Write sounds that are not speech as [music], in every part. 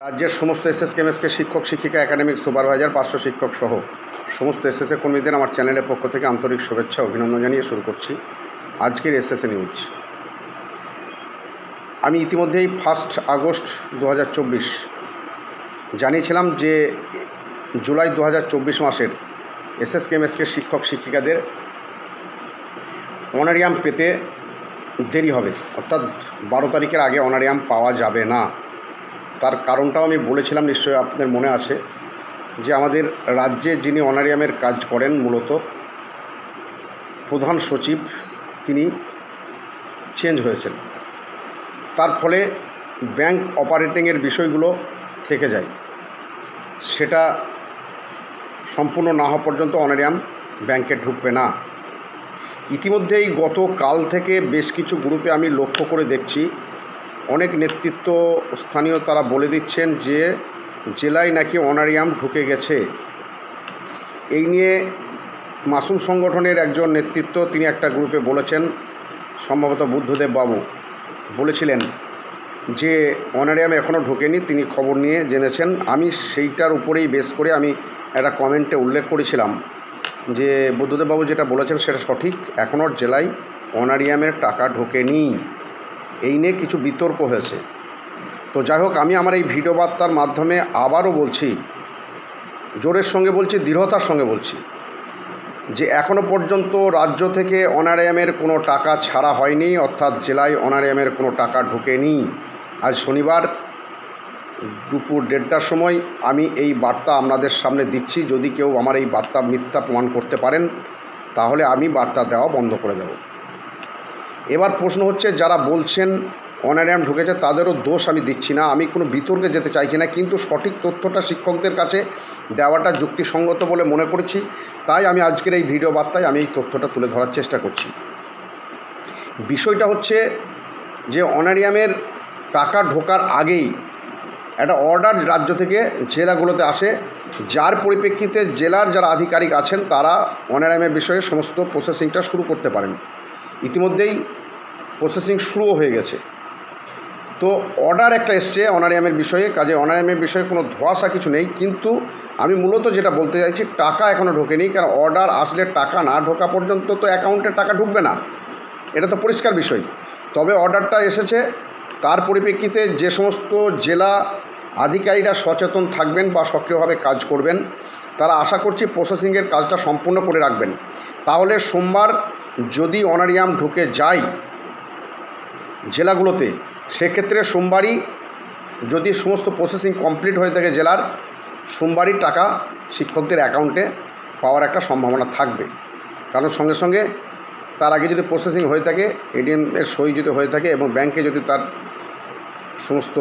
রাজ্যের সমস্ত এসএস কেমএসকে শিক্ষক, শিক্ষিকা, একাডেমিক সুপারভাইজার পাঁচশো শিক্ষক সহ সমস্ত এসএসএ কর্মীদের আমার চ্যানেলের পক্ষ থেকে আন্তরিক শুভেচ্ছা, অভিনন্দন জানিয়ে শুরু করছি আজকের এসএসএ নিউজ। আমি ইতিমধ্যেই ফার্স্ট আগস্ট দু হাজার চব্বিশ জানিয়েছিলাম যে জুলাই দু হাজার চব্বিশ মাসের এসএস কেমএসকে শিক্ষক, শিক্ষিকাদের অনারিয়াম পেতে দেরি হবে। অর্থাৎ বারো তারিখের আগে অনারিয়াম পাওয়া যাবে না। তার কারণটাও আমি বলেছিলাম, নিশ্চয়ই আপনাদের মনে আছে, যে আমাদের রাজ্যে যিনি অনারিয়ামের কাজ করেন মূলত, প্রধান সচিব তিনি চেঞ্জ হয়েছেন। তার ফলে ব্যাংক অপারেটিংয়ের বিষয়গুলো থেকে যায়। সেটা সম্পূর্ণ না হওয়া পর্যন্ত অনারিয়াম ব্যাংকে ঢুকবে না। ইতিমধ্যেই গত কাল থেকে বেশ কিছু গ্রুপে আমি লক্ষ্য করে দেখছি অনেক নেতৃত্ব স্থানীয় তারা বলে দিচ্ছেন যে জেলায় নাকি অনারিয়াম ঢুকে গেছে। এই নিয়ে মাসুম সংগঠনের একজন নেতৃত্ব তিনি একটা গ্রুপে বলেছেন, সম্ভবত বুদ্ধদেব বাবু, বলেছিলেন যে অনারিয়াম এখনও ঢোকেনি, তিনি খবর নিয়ে জেনেছেন। আমি সেইটার উপরেই বেস করে আমি একটা কমেন্টে উল্লেখ করেছিলাম যে বুদ্ধদেব বাবু যেটা বলেছেন সেটা সঠিক। এখনও জেলায় অনারিয়ামের টাকা ঢোকেনি। এই নিয়ে কিছু বিতর্ক হয়েছে। তো যাই হোক, আমি আমার এই ভিডিও বার্তার মাধ্যমে আবারও বলছি, জোরের সঙ্গে বলছি, দৃঢ়তার সঙ্গে বলছি, যে এখনও পর্যন্ত রাজ্য থেকে অনারিয়ামের কোনো টাকা ছাড়া হয়নি, অর্থাৎ জেলায় অনারিয়ামের কোনো টাকা ঢোকেনি। আজ শনিবার দুপুর দেড়টার সময় আমি এই বার্তা আপনাদের সামনে দিচ্ছি। যদি কেউ আমার এই বার্তা মিথ্যা প্রমাণ করতে পারেন, তাহলে আমি বার্তা দেওয়া বন্ধ করে দেব। এবার প্রশ্ন হচ্ছে, যারা বলছেন অনারিয়াম ঢুকেছে, তাদেরও দোষ আমি দিচ্ছি না। আমি কোনো বিতর্কে যেতে চাইছি না, কিন্তু সঠিক তথ্যটা শিক্ষকদের কাছে দেওয়াটা যুক্তিসঙ্গত বলে মনে করেছি। তাই আমি আজকের এই ভিডিও বার্তায় আমি এই তথ্যটা তুলে ধরার চেষ্টা করছি। বিষয়টা হচ্ছে যে অনারিয়ামের টাকা ঢোকার আগেই একটা অর্ডার রাজ্য থেকে জেলাগুলোতে আসে। যার পরিপ্রেক্ষিতে জেলার যারা আধিকারিক আছেন, তারা অনারামের বিষয়ে সমস্ত প্রসেসিংটা শুরু করতে পারেন। ইতিমধ্যেই প্রসেসিং শুরুও হয়ে গেছে। তো অর্ডার একটা এসছে অনারিয়ামের বিষয়ে, কাজে অনারিয়ামের বিষয়ে কোনো ধোয়াশা কিছু নেই, কিন্তু আমি মূলত যেটা বলতে চাইছি, টাকা এখনও ঢোকেনি, কারণ অর্ডার আসলে টাকা না ঢোকা পর্যন্ত তো অ্যাকাউন্টে টাকা ঢুকবে না। এটা তো পরিষ্কার বিষয়। তবে অর্ডারটা এসেছে, তার পরিপ্রেক্ষিতে যে সমস্ত জেলা আধিকারীরা সচেতন থাকবেন বা সক্রিয়ভাবে কাজ করবেন, তারা আশা করছি প্রসেসিংয়ের কাজটা সম্পূর্ণ করে রাখবেন। তাহলে সোমবার যদি অনারিয়াম ঢুকে যায় জেলাগুলোতে, সেক্ষেত্রে সোমবারই যদি সমস্ত প্রসেসিং কমপ্লিট হয়ে থাকে জেলার, সোমবারই টাকা শিক্ষকদের অ্যাকাউন্টে পাওয়ার একটা সম্ভাবনা থাকবে। কারণ সঙ্গে সঙ্গে তার আগে যদি প্রসেসিং হয়ে থাকে এটিএম এর সই যদি হয়ে থাকে এবং ব্যাংকে যদি তার সমস্ত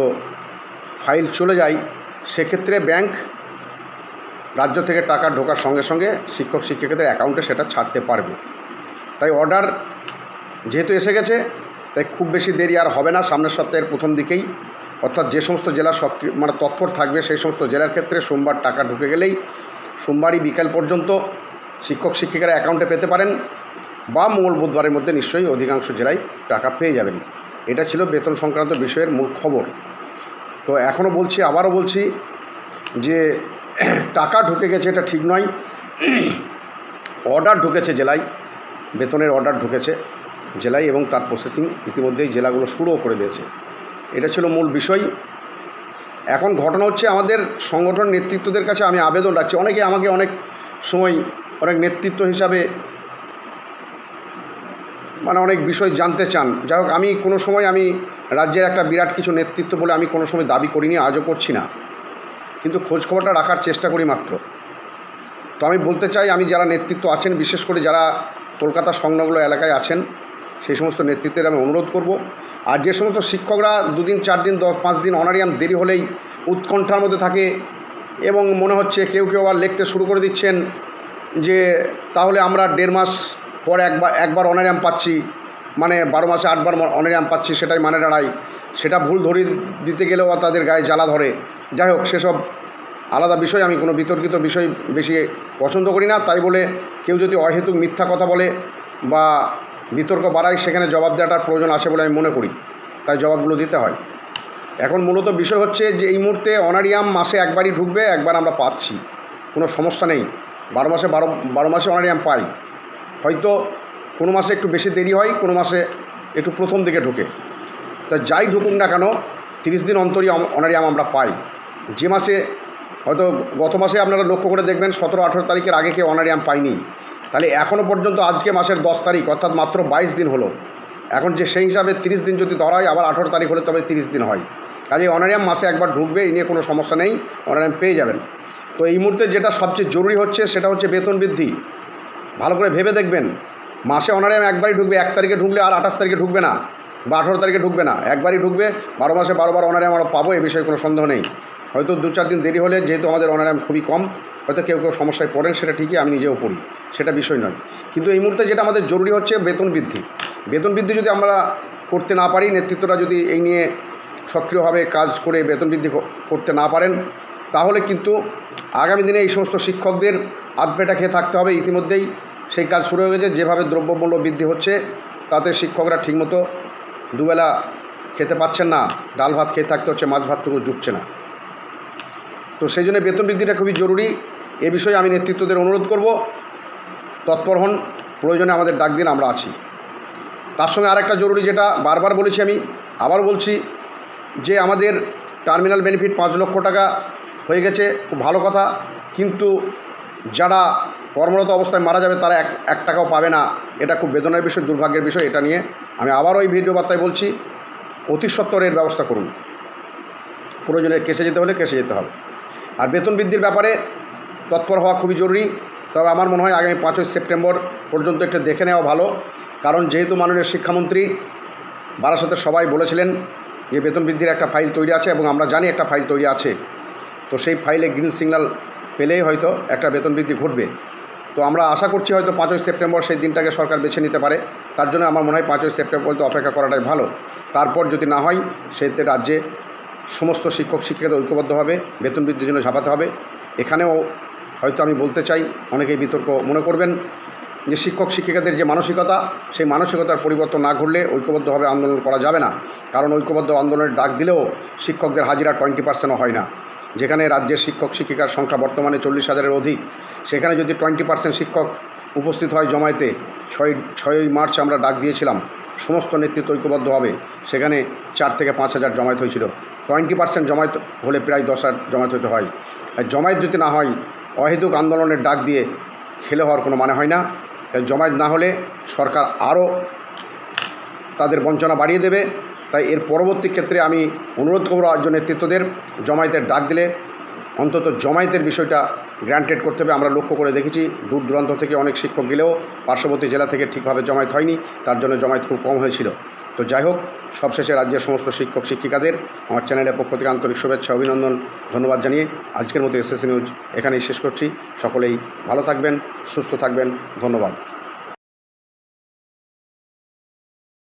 ফাইল চলে যায়, সেক্ষেত্রে ব্যাংক রাজ্য থেকে টাকা ঢোকার সঙ্গে সঙ্গে শিক্ষক শিক্ষিকাদের অ্যাকাউন্টে সেটা ছাড়তে পারবে। তাই অর্ডার যেহেতু এসে গেছে তাই খুব বেশি দেরি আর হবে না সামনের সপ্তাহের প্রথম দিকেই। অর্থাৎ যে সমস্ত জেলা সক্রিয় মানে তৎপর থাকবে সেই সমস্ত জেলার ক্ষেত্রে সোমবার টাকা ঢুকে গেলেই সোমবারই বিকাল পর্যন্ত শিক্ষক, শিক্ষিকারা অ্যাকাউন্টে পেতে পারেন বা মঙ্গল বুধবারের মধ্যে নিশ্চয়ই অধিকাংশ জেলায় টাকা পেয়ে যাবেন। এটা ছিল বেতন সংক্রান্ত বিষয়ের মূল খবর। তো এখনও বলছি, আবারও বলছি যে [clears throat] টাকা ঢুকে গেছে এটা ঠিক নয়। [clears throat] অর্ডার ঢুকেছে জেলায়, বেতনের অর্ডার ঢুকেছে। জেলায় এবং তার প্রসেসিং ইতিমধ্যেই জেলাগুলো শুরুও করে দিয়েছে। এটা ছিল মূল বিষয়। এখন ঘটনা হচ্ছে আমাদের সংগঠন নেতৃত্বদের কাছে আমি আবেদন রাখছি। অনেকে আমাকে অনেক সময় অনেক নেতৃত্ব হিসাবে মানে অনেক বিষয় জানতে চান। যাই হোক, আমি কোনো সময় আমি রাজ্যের একটা বিরাট কিছু নেতৃত্ব বলে আমি কোনো সময় দাবি করিনি, আজও করছি না। কিন্তু খোঁজখবরটা রাখার চেষ্টা করি মাত্র। তো আমি বলতে চাই, আমি যারা নেতৃত্ব আছেন, বিশেষ করে যারা কলকাতা সংলগ্ন এলাকায় আছেন সেই সমস্ত নেতৃত্বের আমি অনুরোধ করব। আর যে সমস্ত শিক্ষকরা দুদিন চার দিন দশ, পাঁচ দিন অনারিয়াম দেরি হলেই উৎকণ্ঠার মধ্যে থাকে এবং মনে হচ্ছে কেউ কেউ আবার লিখতে শুরু করে দিচ্ছেন যে তাহলে আমরা দেড় মাস পর একবার একবার অনারিয়াম পাচ্ছি মানে বারো মাসে আটবার অনারিয়াম পাচ্ছি, সেটাই মানে দাঁড়ায় সেটা ভুল ধরিয়ে দিতে গেলেও তাদের গায়ে জ্বালা ধরে। যাই হোক, সেসব আলাদা বিষয়, আমি কোনো বিতর্কিত বিষয় বেশি পছন্দ করি না। তাই বলে কেউ যদি অহেতুক মিথ্যা কথা বলে বা বিতর্ক বাড়ায় সেখানে জবাব দেওয়াটার প্রয়োজন আছে বলে আমি মনে করি। তাই জবাবগুলো দিতে হয়। এখন মূলত বিষয় হচ্ছে যে এই মুহূর্তে অনারিয়াম মাসে একবারই ঢুকবে, একবার আমরা পাচ্ছি। কোনো সমস্যা নেই। বারো মাসে বারো বারো মাসে অনারিয়াম পাই। হয়তো কোনো মাসে একটু বেশি দেরি হয়, কোনো মাসে একটু প্রথম দিকে ঢুকে। তা যাই ঢুকুক না কেন, তিরিশ দিন অন্তরই অনারিয়াম আমরা পাই। যে মাসে, হয়তো গত মাসে আপনারা লক্ষ্য করে দেখবেন, সতেরো, আঠেরো তারিখের আগে কেউ অনারিয়াম পাইনি তাহলে এখনও পর্যন্ত আজকে মাসের দশ তারিখ, অর্থাৎ মাত্র বাইশ দিন হলো। এখন যে সেই হিসাবে তিরিশ দিন যদি ধরা হয়, আবার আঠেরো তারিখ হলে তবে তিরিশ দিন হয়। কাজে অনারিয়াম মাসে একবার ঢুকবে এই নিয়ে কোনো সমস্যা নেই, অনারিয়াম পেয়ে যাবেন। তো এই মুহূর্তে যেটা সবচেয়ে জরুরি হচ্ছে, সেটা হচ্ছে বেতন বৃদ্ধি। ভালো করে ভেবে দেখবেন, মাসে অনারিয়াম একবারই ঢুকবে, এক তারিখে ঢুকলে আর আঠাশ তারিখে ঢুকবে না, বা আঠেরো তারিখে ঢুকবে না, একবারই ঢুকবে, বারো মাসে বারোবার অনারিয়াম আমরা পাবো, এ বিষয়ে কোনো সন্দেহ নেই। হয়তো দু চার দিন দেরি হলে, যেহেতু আমাদের অনারিয়াম খুবই কম, হয়তো কেউ কেউ সমস্যায় পড়েন, সেটা ঠিকই আমি নিজেও পড়ি, সেটা বিষয় নয়। কিন্তু এই মুহূর্তে যেটা আমাদের জরুরি হচ্ছে বেতন বৃদ্ধি। বেতন বৃদ্ধি যদি আমরা করতে না পারি, নেতৃত্বরা যদি এই নিয়ে সক্রিয়ভাবে কাজ করে বেতন বৃদ্ধি করতে না পারেন, তাহলে কিন্তু আগামী দিনে এই সমস্ত শিক্ষকদের আধপেটা খেয়ে থাকতে হবে ইতিমধ্যেই। সেই কাজ শুরু হয়ে গেছে, যেভাবে দ্রব্যমূল্য বৃদ্ধি হচ্ছে, তাতে শিক্ষকরা ঠিকমতো দুবেলা খেতে পাচ্ছেন না, ডাল ভাত খেয়ে থাকতে হচ্ছে, মাছ ভাতটুকু জুটছে না। তো সেই জন্য বেতন বৃদ্ধিটা খুবই জরুরি। এ বিষয়ে আমি নেতৃত্বদের অনুরোধ করব। তৎপর হন, প্রয়োজনে আমাদের ডাক দিন, আমরা আছি। তার সঙ্গে আরেকটা জরুরি যেটা বারবার বলেছি আমি আবার বলছি যে আমাদের টার্মিনাল বেনিফিট পাঁচ লক্ষ টাকা হয়ে গেছে, খুব ভালো কথা। কিন্তু যারা কর্মরত অবস্থায় মারা যাবে, তারা এক এক টাকাও পাবে না। এটা খুব বেদনার বিষয়, দুর্ভাগ্যের বিষয় এটা নিয়ে। আমি আবারও এই ভিডিও বার্তায় বলছি, অতি সত্বর এর ব্যবস্থা করুন। প্রয়োজনে কেসে যেতে হলে কেসে যেতে হবে। আর বেতন বৃদ্ধির ব্যাপারে তৎপর হওয়া খুবই জরুরি। তবে আমার মনে হয় আগামী পাঁচই সেপ্টেম্বর পর্যন্ত একটু দেখে নেওয়া ভালো। কারণ যেহেতু মাননীয় শিক্ষামন্ত্রী বারাসতে সবাই বলেছিলেন যে বেতন বৃদ্ধির একটা ফাইল তৈরি আছে এবং আমরা জানি একটা ফাইল তৈরি আছে। তো সেই ফাইলে গ্রিন সিগন্যাল পেলেই হয়তো একটা বেতন বৃদ্ধি ঘটবে। তো আমরা আশা করছি হয়তো পাঁচই সেপ্টেম্বর সেই দিনটাকে সরকার বেছে নিতে পারে। তার জন্য আমার মনে হয় পাঁচই সেপ্টেম্বর পর্যন্ত অপেক্ষা করাটাই ভালো। তারপর যদি না হয় সেতে রাজ্যে সমস্ত শিক্ষক, শিক্ষিকাদের ঐক্যবদ্ধভাবে বেতন বৃদ্ধির জন্য ঝাঁপাতে হবে। এখানেও হয়তো আমি বলতে চাই, অনেকেই বিতর্ক মনে করবেন, যে শিক্ষক, শিক্ষিকাদের যে মানসিকতা, সেই মানসিকতার পরিবর্তন না ঘটলে ঐক্যবদ্ধভাবে আন্দোলন করা যাবে না। কারণ ঐক্যবদ্ধ আন্দোলনের ডাক দিলেও শিক্ষকদের হাজিরা টোয়েন্টি পার্সেন্টও হয় না। যেখানে রাজ্যের শিক্ষক, শিক্ষিকার সংখ্যা বর্তমানে চল্লিশ হাজারের অধিক, সেখানে যদি টোয়েন্টি পার্সেন্ট শিক্ষক উপস্থিত হয় জমায়েতে, ছয়, ছয়ই মার্চ আমরা ডাক দিয়েছিলাম, সমস্ত নেতৃত্ব ঐক্যবদ্ধ হবে। সেখানে চার থেকে পাঁচ হাজার জমায়েত হয়েছিল। টোয়েন্টি পার্সেন্ট জমায়েত হলে প্রায় দশ হাজার জমায়েত হতে হয়। আর জমায়েত যদি না হয়, অহেতুক আন্দোলনের ডাক দিয়ে খেলে হওয়ার কোনো মানে হয় না। তাই জমায়েত না হলে সরকার আরও তাদের বঞ্চনা বাড়িয়ে দেবে। তাই এর পরবর্তী ক্ষেত্রে আমি অনুরোধ করব রাজ্য নেতৃত্বদের, জমায়েতের ডাক দিলে অন্তত জমায়েতের বিষয়টা গ্র্যান্টেড করতে হবে। আমরা লক্ষ্য করে দেখেছি, দূর দূরান্ত থেকে অনেক শিক্ষক গেলেও পার্শ্ববর্তী জেলা থেকে ঠিকভাবে জমায়েত হয়নি। তার জন্য জমায়েত খুব কম হয়েছিল। তো যাই হোক, সবশেষে রাজ্যের সমস্ত শিক্ষক, শিক্ষিকাদের আমার চ্যানেলের পক্ষ থেকে আন্তরিক শুভেচ্ছা, অভিনন্দন, ধন্যবাদ জানিয়ে আজকের মতো এসএসসি নিউজ এখানেই শেষ করছি। সকলেই ভালো থাকবেন, সুস্থ থাকবেন, ধন্যবাদ।